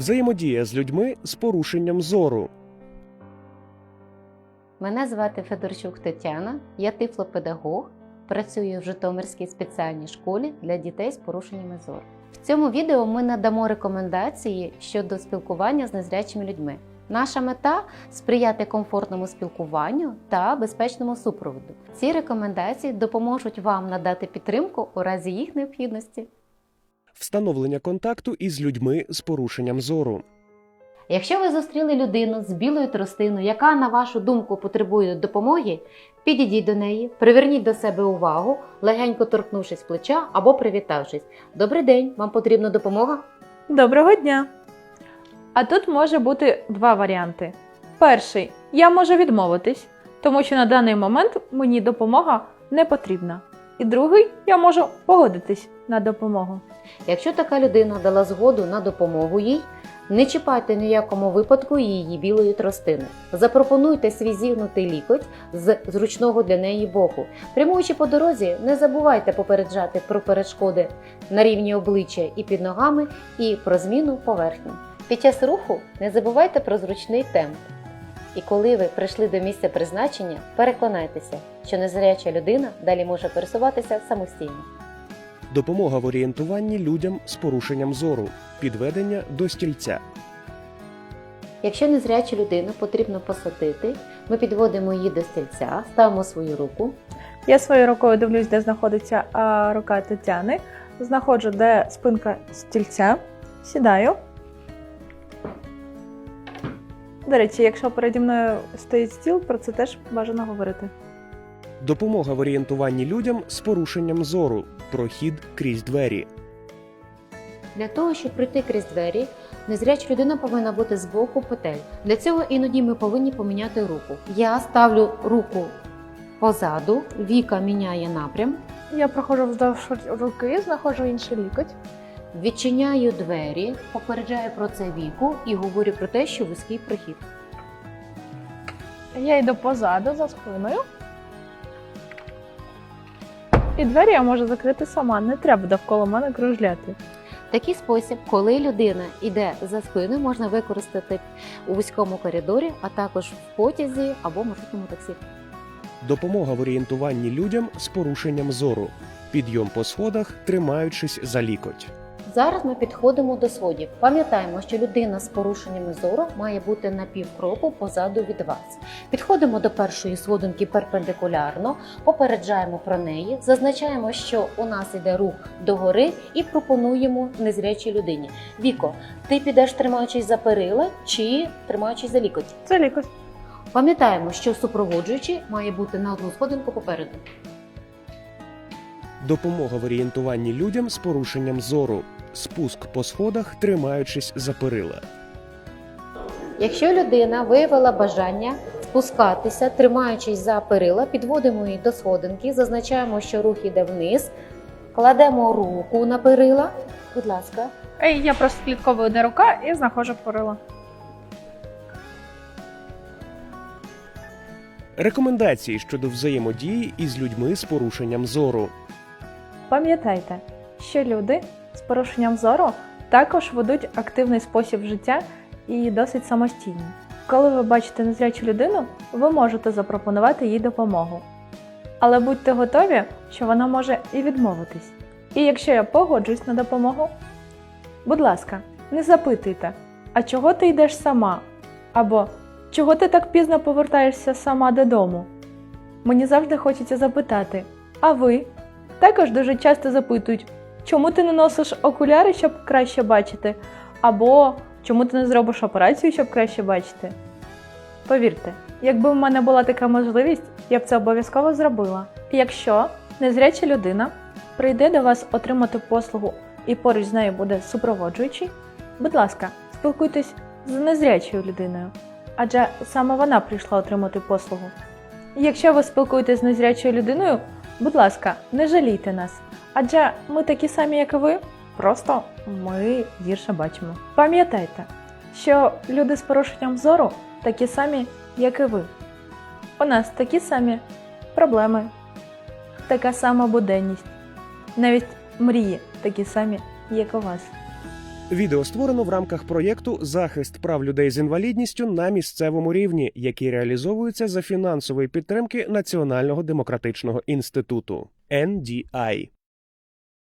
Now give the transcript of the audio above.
Взаємодія з людьми з порушенням зору. Мене звати Федорчук Тетяна, я тифлопедагог, працюю в Житомирській спеціальній школі для дітей з порушеннями зору. В цьому відео ми надамо рекомендації щодо спілкування з незрячими людьми. Наша мета сприяти комфортному спілкуванню та безпечному супроводу. Ці рекомендації допоможуть вам надати підтримку у разі їх необхідності. Встановлення контакту із людьми з порушенням зору. Якщо ви зустріли людину з білою тростиною, яка, на вашу думку, потребує допомоги, підійдіть до неї, приверніть до себе увагу, легенько торкнувшись плеча або привітавшись. Добрий день, вам потрібна допомога? Доброго дня! А тут може бути два варіанти. Перший я можу відмовитись, тому що на даний момент мені допомога не потрібна. І другий я можу погодитись на допомогу. Якщо така людина дала згоду на допомогу їй, не чіпайте ні в якому випадку її білої тростини. Запропонуйте свій зігнутий лікоть з зручного для неї боку. Прямуючи по дорозі, не забувайте попереджати про перешкоди на рівні обличчя і під ногами, і про зміну поверхні. Під час руху не забувайте про зручний темп. І коли ви прийшли до місця призначення, переконайтеся, що незряча людина далі може пересуватися самостійно. Допомога в орієнтуванні людям з порушенням зору. Підведення до стільця. Якщо незрячу людину потрібно посадити, ми підводимо її до стільця, ставимо свою руку. Я своєю рукою дивлюсь, де знаходиться а, рука Тетяни, знаходжу, де спинка стільця, сідаю. До речі, якщо переді мною стоїть стіл, про це теж бажано говорити. Допомога в орієнтуванні людям з порушенням зору. Прохід крізь двері. Для того, щоб пройти крізь двері, незряча людина повинна бути з боку петель. Для цього іноді ми повинні поміняти руку. Я ставлю руку позаду, Віка міняє напрям, Я проходжу вздовж руки, знаходжу інший лікоть. відчиняю двері, попереджаю про це віку і говорю про те, що вузький прохід. Я йду позаду за спиною. І двері я можу закрити сама, не треба довкола мене кружляти. Такий спосіб, коли людина йде за спиною, можна використати у вузькому коридорі, а також в потязі або маршрутному таксі. Допомога в орієнтуванні людям з порушенням зору. Підйом по сходах, тримаючись за лікоть. Зараз ми підходимо до сходів. Пам'ятаємо, що людина з порушеннями зору має бути на півкроку позаду від вас. Підходимо до першої сходинки перпендикулярно, попереджаємо про неї, зазначаємо, що у нас йде рух догори, і пропонуємо незрячій людині. Віко, ти підеш тримаючись за перила чи тримаючись за лікоть? Це лікоть. Пам'ятаємо, що супроводжуючий має бути на одну сходинку попереду. Допомога в орієнтуванні людям з порушенням зору. Спуск по сходах, тримаючись за перила. Якщо людина виявила бажання спускатися, тримаючись за перила, підводимо її до сходинки, зазначаємо, що рух іде вниз, кладемо руку на перила. Будь ласка, Ей, Я просто слідковую одна рука і знаходжу порила. Рекомендації щодо взаємодії із людьми з порушенням зору. Пам'ятайте, що люди порушенням зору також ведуть активний спосіб життя і досить самостійні. Коли ви бачите незрячу людину, ви можете запропонувати їй допомогу. Але будьте готові, що вона може і відмовитись. І якщо я погоджуюсь на допомогу, будь ласка, не запитуйте, а чого ти йдеш сама? Або чого ти так пізно повертаєшся сама додому? Мені завжди хочеться запитати, а ви? Також дуже часто запитують, чому ти не носиш окуляри, щоб краще бачити, або чому ти не зробиш операцію, щоб краще бачити. Повірте, якби в мене була така можливість, я б це обов'язково зробила. Якщо незряча людина прийде до вас отримати послугу і поруч з нею буде супроводжуючий, будь ласка, спілкуйтесь з незрячою людиною, адже саме вона прийшла отримати послугу. Якщо ви спілкуєтесь з незрячою людиною, будь ласка, не жалійте нас, адже ми такі самі, як і ви, просто ми гірше бачимо. Пам'ятайте, що люди з порушенням зору такі самі, як і ви. У нас такі самі проблеми, така сама буденність, навіть мрії такі самі, як у вас. Відео створено в рамках проєкту Захист прав людей з інвалідністю на місцевому рівні, який реалізовується за фінансової підтримки Національного демократичного інституту NDI.